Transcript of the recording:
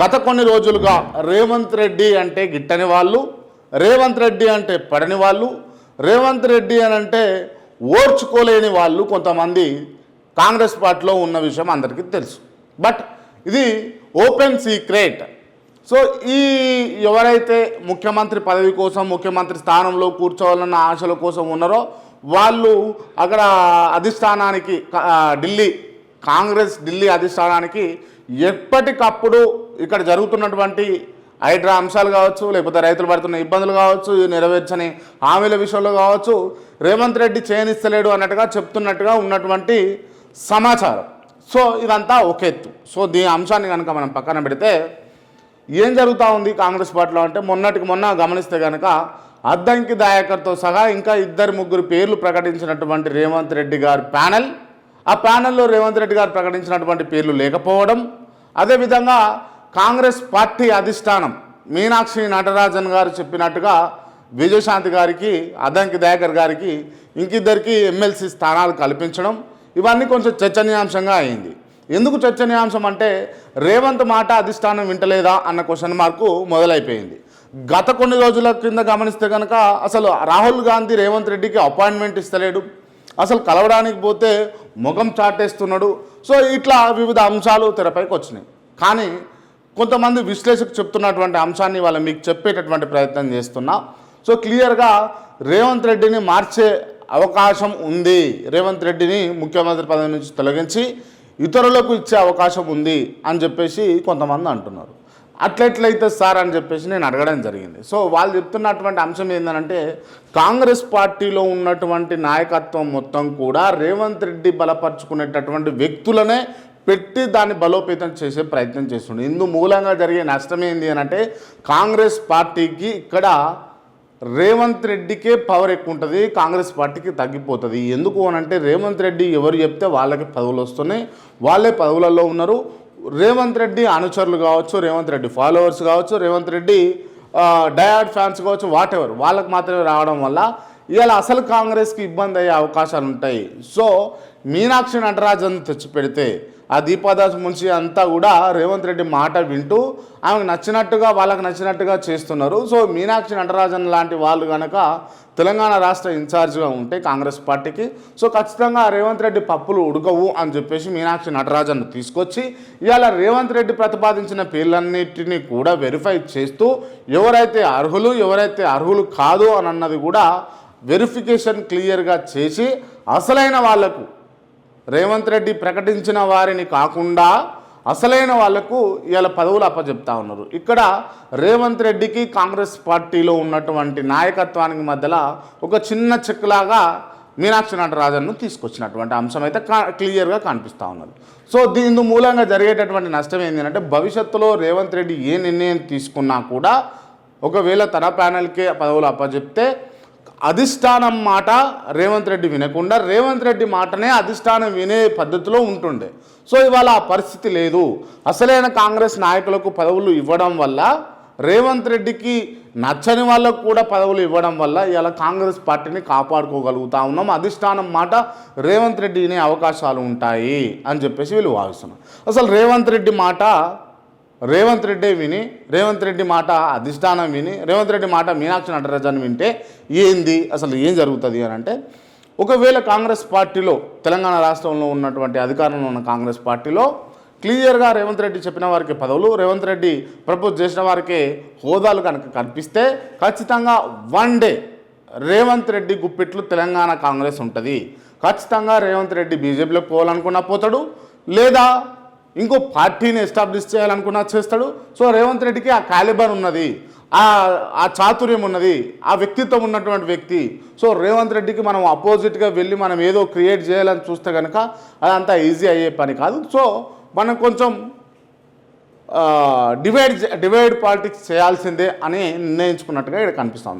గత కొన్ని రోజులుగా రేవంత్ రెడ్డి అంటే గిట్టని వాళ్ళు రేవంత్ రెడ్డి అంటే పడని వాళ్ళు రేవంత్ రెడ్డి అని అంటే ఓర్చుకోలేని వాళ్ళు కొంతమంది కాంగ్రెస్ పార్టీలో ఉన్న విషయం అందరికీ తెలుసు. బట్ ఇది ఓపెన్ సీక్రెట్. సో ఈ ఎవరైతే ముఖ్యమంత్రి పదవి కోసం ముఖ్యమంత్రి స్థానంలో కూర్చోవాలన్న ఆశల కోసం ఉన్నారో వాళ్ళు అక్కడ అధిష్టానానికి ఢిల్లీ కాంగ్రెస్ ఢిల్లీ అధిష్టానానికి ఎప్పటికప్పుడు ఇక్కడ జరుగుతున్నటువంటి హైడ్రా అంశాలు కావచ్చు లేకపోతే రైతులు పడుతున్న ఇబ్బందులు కావచ్చు నెరవేర్చని హామీల విషయంలో కావచ్చు రేవంత్ రెడ్డి చేయనిస్తలేడు అన్నట్టుగా చెప్తున్నట్టుగా ఉన్నటువంటి సమాచారం. సో ఇదంతా ఒక ఎత్తు. సో దీని అంశాన్ని కనుక మనం పక్కన పెడితే ఏం జరుగుతూ ఉంది కాంగ్రెస్ పార్టీలో అంటే మొన్నటికి మొన్న గమనిస్తే కనుక అద్దంకి దాయకర్తో సహా ఇంకా ఇద్దరు ముగ్గురు పేర్లు ప్రకటించినటువంటి రేవంత్ రెడ్డి గారి ప్యానెల్ ఆ ప్యానెల్లో రేవంత్ రెడ్డి గారు ప్రకటించినటువంటి పేర్లు లేకపోవడం అదేవిధంగా కాంగ్రెస్ పార్టీ అధిష్టానం మీనాక్షి నటరాజన్ గారు చెప్పినట్టుగా విజయశాంతి గారికి అదంకి దయాకర్ గారికి ఇంకిద్దరికి ఎమ్మెల్సీ స్థానాలు కల్పించడం ఇవన్నీ కొంచెం చర్చనీయాంశంగా అయింది. ఎందుకు చర్చనీయాంశం అంటే రేవంత్ మాట అధిష్టానం వింటలేదా అన్న క్వశ్చన్ మార్కు మొదలైపోయింది. గత కొన్ని రోజుల కింద గమనిస్తే కనుక అసలు రాహుల్ గాంధీ రేవంత్ రెడ్డికి అపాయింట్మెంట్ ఇస్తలేడు. అసలు కలవడానికి పోతే ముఖం చాటేస్తున్నాడు. సో ఇట్లా వివిధ అంశాలు తెరపైకి వచ్చినాయి. కానీ కొంతమంది విశ్లేషకు చెప్తున్నటువంటి అంశాన్ని వాళ్ళు మీకు చెప్పేటటువంటి ప్రయత్నం చేస్తున్నా. సో క్లియర్గా రేవంత్ రెడ్డిని మార్చే అవకాశం ఉంది. రేవంత్ రెడ్డిని ముఖ్యమంత్రి పదవి నుంచి తొలగించి ఇతరులకు ఇచ్చే అవకాశం ఉంది అని చెప్పేసి కొంతమంది అంటున్నారు. అట్లెట్లయితే సార్ అని చెప్పేసి నేను అడగడం జరిగింది. సో వాళ్ళు చెప్తున్నటువంటి అంశం ఏంటంటే కాంగ్రెస్ పార్టీలో ఉన్నటువంటి నాయకత్వం మొత్తం కూడా రేవంత్ రెడ్డి బలపరుచుకునేటటువంటి వ్యక్తులనే పెట్టి దాన్ని బలోపేతం చేసే ప్రయత్నం చేస్తుండే. ఇందు మూలంగా జరిగే నష్టం ఏంది అని అంటే కాంగ్రెస్ పార్టీకి ఇక్కడ రేవంత్ రెడ్డికే పవర్ ఎక్కువ ఉంటుంది కాంగ్రెస్ పార్టీకి తగ్గిపోతుంది. ఎందుకు అని అంటే రేవంత్ రెడ్డి ఎవరు చెప్తే వాళ్ళకి పదవులు వస్తున్నాయి వాళ్ళే పదవులలో ఉన్నారు. రేవంత్ రెడ్డి అనుచరులు కావచ్చు రేవంత్ రెడ్డి ఫాలోవర్స్ కావచ్చు రేవంత్ రెడ్డి డయాడ్ ఫ్యాన్స్ కావచ్చు వాట్ ఎవర్ వాళ్ళకు మాత్రమే రావడం వల్ల ఇవాళ అసలు కాంగ్రెస్కి ఇబ్బంది అయ్యే అవకాశాలు ఉంటాయి. సో మీనాక్షి నటరాజన్ తెచ్చిపెడితే ఆ దీపాదాస్ మున్షి అంతా కూడా రేవంత్ రెడ్డి మాట వింటూ ఆమెకు నచ్చినట్టుగా వాళ్ళకి నచ్చినట్టుగా చేస్తున్నారు. సో మీనాక్షి నటరాజన్ లాంటి వాళ్ళు కనుక తెలంగాణ రాష్ట్ర ఇన్ఛార్జ్గా ఉంటే కాంగ్రెస్ పార్టీకి సో ఖచ్చితంగా రేవంత్ రెడ్డి పప్పులు ఉడకవు అని చెప్పేసి మీనాక్షి నటరాజన్ తీసుకొచ్చి ఇవాళ రేవంత్ రెడ్డి ప్రతిపాదించిన పేర్లన్నిటినీ కూడా వెరిఫై చేస్తూ ఎవరైతే అర్హులు ఎవరైతే అర్హులు కాదు అని అన్నది కూడా వెరిఫికేషన్ క్లియర్గా చేసి అసలైన వాళ్ళకు రేవంత్ రెడ్డి ప్రకటించిన వారిని కాకుండా అసలైన వాళ్ళకు ఇవాళ పదవులు అప్పచెప్తా ఉన్నారు. ఇక్కడ రేవంత్ రెడ్డికి కాంగ్రెస్ పార్టీలో ఉన్నటువంటి నాయకత్వానికి మధ్యలో ఒక చిన్న చెక్కులాగా మీనాక్షి నటరాజన్ను తీసుకొచ్చినటువంటి అంశం అయితే కా క్లియర్గా కనిపిస్తూ ఉన్నది. సో దీని మూలంగా జరిగేటటువంటి నష్టం ఏంటంటే భవిష్యత్తులో రేవంత్ రెడ్డి ఏ నిర్ణయం తీసుకున్నా కూడా ఒకవేళ తన ప్యానెల్కే పదవులు అప్పచెప్తే అధిష్టానం మాట రేవంత్ రెడ్డి వినకుండా రేవంత్ రెడ్డి మాటనే అధిష్టానం వినే పద్ధతిలో ఉంటుండే. సో ఇవాళ ఆ పరిస్థితి లేదు. అసలైన కాంగ్రెస్ నాయకులకు పదవులు ఇవ్వడం వల్ల రేవంత్ రెడ్డికి నచ్చని వాళ్ళకు కూడా పదవులు ఇవ్వడం వల్ల ఇవాళ కాంగ్రెస్ పార్టీని కాపాడుకోగలుగుతా ఉన్నాం. అధిష్టానం మాట రేవంత్ రెడ్డి వినే అవకాశాలు ఉంటాయి అని చెప్పేసి వీళ్ళు భావిస్తున్నారు. అసలు రేవంత్ రెడ్డి మాట రేవంత్ రెడ్డి విని రేవంత్ రెడ్డి మాట అధిష్టానం విని రేవంత్ రెడ్డి మాట మీనాక్షి నటరాజన్ వింటే ఏంది అసలు ఏం జరుగుతుంది అని అంటే ఒకవేళ కాంగ్రెస్ పార్టీలో తెలంగాణ రాష్ట్రంలో ఉన్నటువంటి అధికారంలో ఉన్న కాంగ్రెస్ పార్టీలో క్లియర్గా రేవంత్ రెడ్డి చెప్పిన వారికి పదవులు రేవంత్ రెడ్డి ప్రపోజ్ చేసిన వారికి హోదాలు కనుక కనిపిస్తే ఖచ్చితంగా వన్ డే రేవంత్ రెడ్డి గుప్పిట్లు తెలంగాణ కాంగ్రెస్ ఉంటుంది. ఖచ్చితంగా రేవంత్ రెడ్డి బీజేపీలోకి పోవాలనుకున్నా పోతాడు లేదా ఇంకో పార్టీని ఎస్టాబ్లిష్ చేయాలనుకున్నా చేస్తాడు. సో రేవంత్ రెడ్డికి ఆ కాలిబర్ ఉన్నది ఆ ఆ చాతుర్యం ఉన్నది ఆ వ్యక్తిత్వం ఉన్నటువంటి వ్యక్తి. సో రేవంత్ రెడ్డికి మనం అపోజిట్గా వెళ్ళి మనం ఏదో క్రియేట్ చేయాలని చూస్తే కనుక అదంతా ఈజీ అయ్యే పని కాదు. సో మనం కొంచెం డివైడ్ డివైడ్ పాలిటిక్స్ చేయాల్సిందే అని నిర్ణయించుకున్నట్టుగా ఇక్కడ కనిపిస్తుంది.